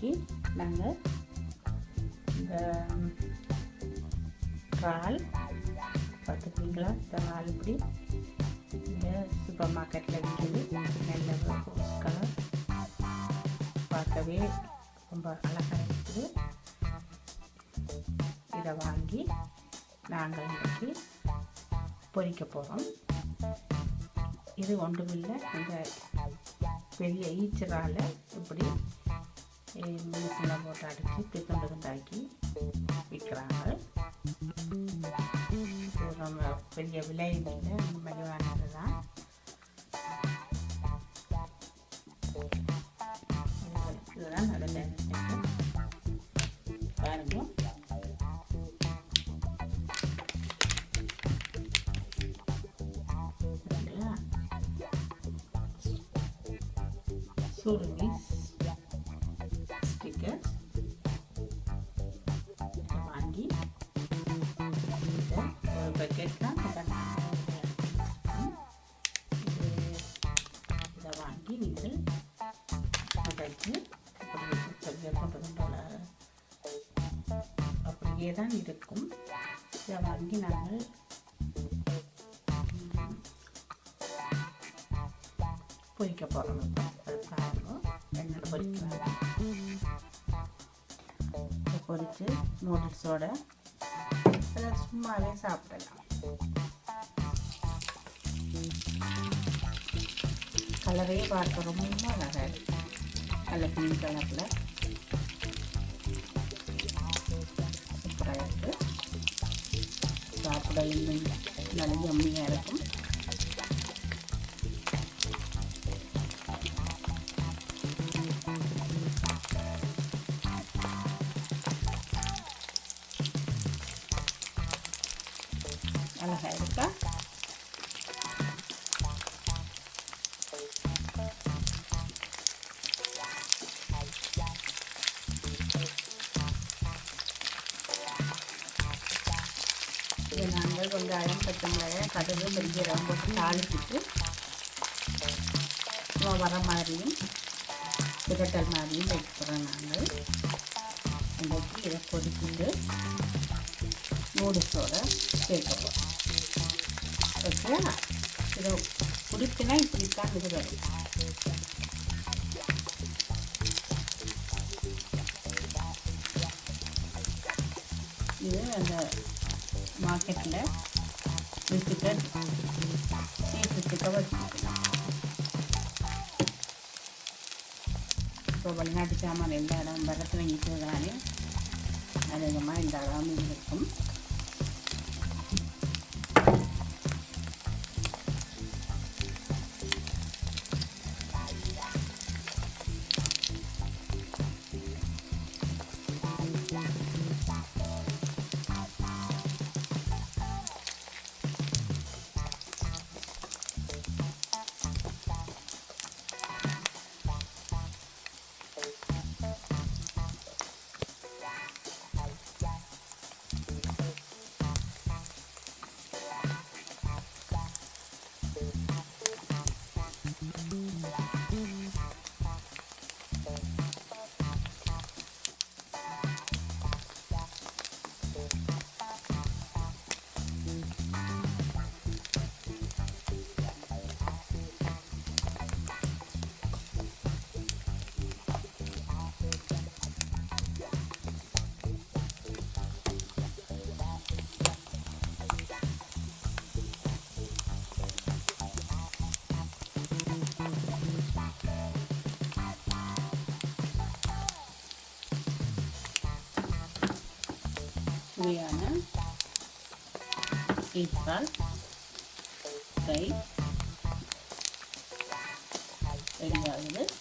இன்றைக்கு நாங்கள் இந்த இறால் பார்த்துக்கிங்களா இந்த இறால் இப்படி இந்த சூப்பர் மார்க்கெட்டில் விற்கிது நல்ல ரோஸ் கலர் பார்க்கவே ரொம்ப அழகாக இருக்குது. இதை வாங்கி நாங்கள் இன்றைக்கி பொறிக்க போகிறோம் இது ஒன்றுமில்லை இந்த பெரிய ஈச்சரால் இப்படி மிஷினில் போட்டு அடித்து இப்படி துண்டு விற்கிறாங்க இது ரொம்ப பெரிய விலை இல்லை மலிவானது தான் இதுதான் நல்ல பாருங்க சூடு சுருளி இதை நீங்கள் அதற்கு அப்படி போல அப்படியே தான் இருக்கும். இதை வாங்கி நாங்கள் பொறிக்க போகிறோம் இப்போ அது பாருங்க. எண்ணெயில் பொரிக்கிறாங்க இதை நூடுல்ஸோட சும்மாவே சாப்பிடலாம். கலரே பார்க்க ரொம்ப அழகாக இருக்கு நல்ல க்ரீன் கலரில் சூப்பராக இருக்கு சாப்பிட இன்னும் நல்ல யம்மியாக இருக்கும் அழகாக இருக்கா இதை நாங்கள் வெங்காயம் பச்சை மிளகாய் கடுகு பெருஞ்சீரகம் போட்டு தாளிச்சிட்டு வர மாதிரியும் பிரட்டல் மாதிரியும் வைக்கிறோம் நாங்கள். இன்றைக்கு இதை கொதிக்கிட்டு நூடுல்ஸோட சேர்க்க போகிறோம் ஓகே இதை குடிச்சுனா இப்படித்தான் இது வரும். இது அந்த മാർക്കറ്റിന്റെ വിളിച്ചിട്ട് സീറ്റിട്ടൊക്കെ വെച്ചിട്ടുണ്ട് ഇപ്പോൾ വെള്ളാട്ടിച്ചാൽ മതി. എന്താണ് വെള്ളത്തിൽ വെങ്ങിച്ചതാണ് അനേകമായി ഉണ്ടാകാമെന്ന് നിൽക്കും Leona, Eva, Faith, Elizabeth,